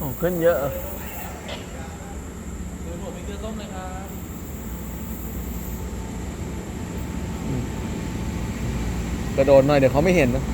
ของขึ้นเยอะเดี๋ยวผมมีเกลือต้มเลยครับกระโดดหน่อยเดี๋ยวเขาไม่เห็นนะ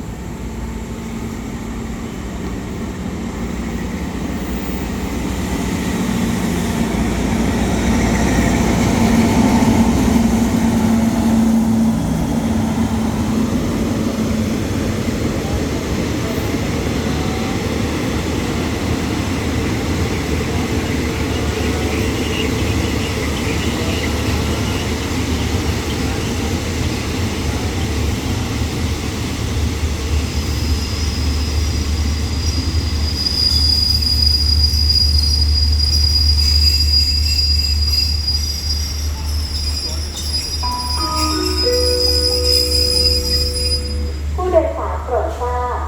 ผู้โดยสารโปรดทราบ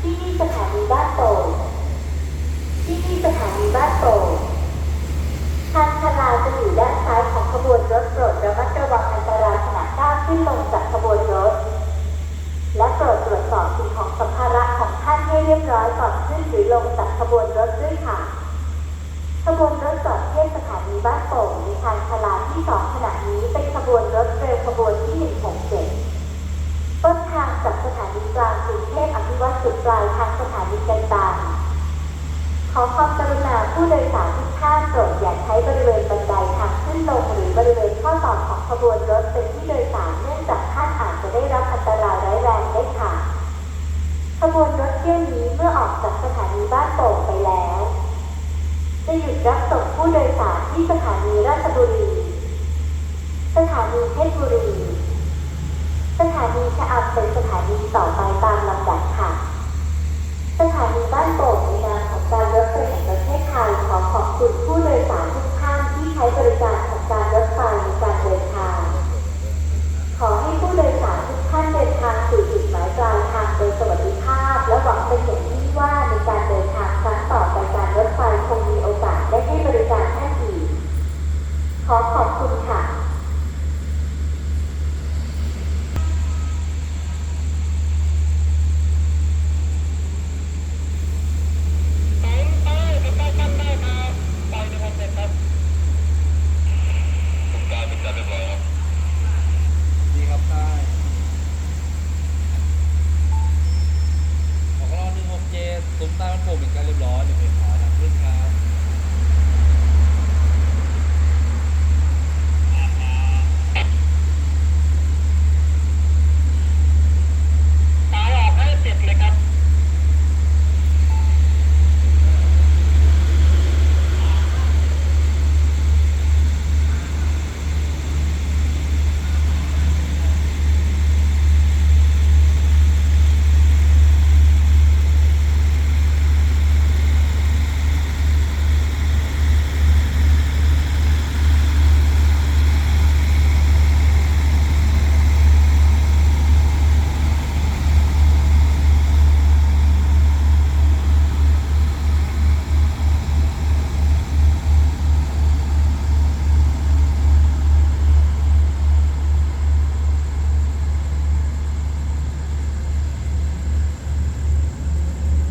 ที่นี่สถานีบ้านโป่งที่นี่สถานีบ้านโป่ง ทางชลาจะอยู่ด้านซ้ายของขบวนรถโปรดระมัดระวังอันตรายขณะก้าวขึ้นลงจากขบวนรถ และโปรดตรวจสอบสิ่งของสัมภาระของท่านให้เรียบร้อยก่อนขึ้นหรือลงจากขบวนรถด้วยค่ะขบวนรถจอดเทียบสถานีบ้านโป่งในทางชลาที่สองขณะนี้เป็นขบวนรถเร็วขบวนที่ 167 ต้นทางจากสถานีกลางกรุงเทพอภิวัตจุดปลายทางสถานีกันตางขอความกรุณาผู้โดยสารทุกท่านโปรด ขบวนรถเป็นที่โดยสารเนื่องจากท่านอาจจะได้รับอันตรายร้ายแรงได้ค่ะ ขบวนรถเที่ยวนี้เมื่อออกจากสถานีบ้านโป่งไปแล้ว จะหยุดรับส่งผู้โดยสารที่สถานีราชบุรี สถานีเพชรบุรี สถานีชะอำเป็นสถานีต่อไปตามลำดับค่ะ สถานีบ้านโป่งในนามของการรถไฟแห่งประเทศไทยขอขอบคุณผู้โด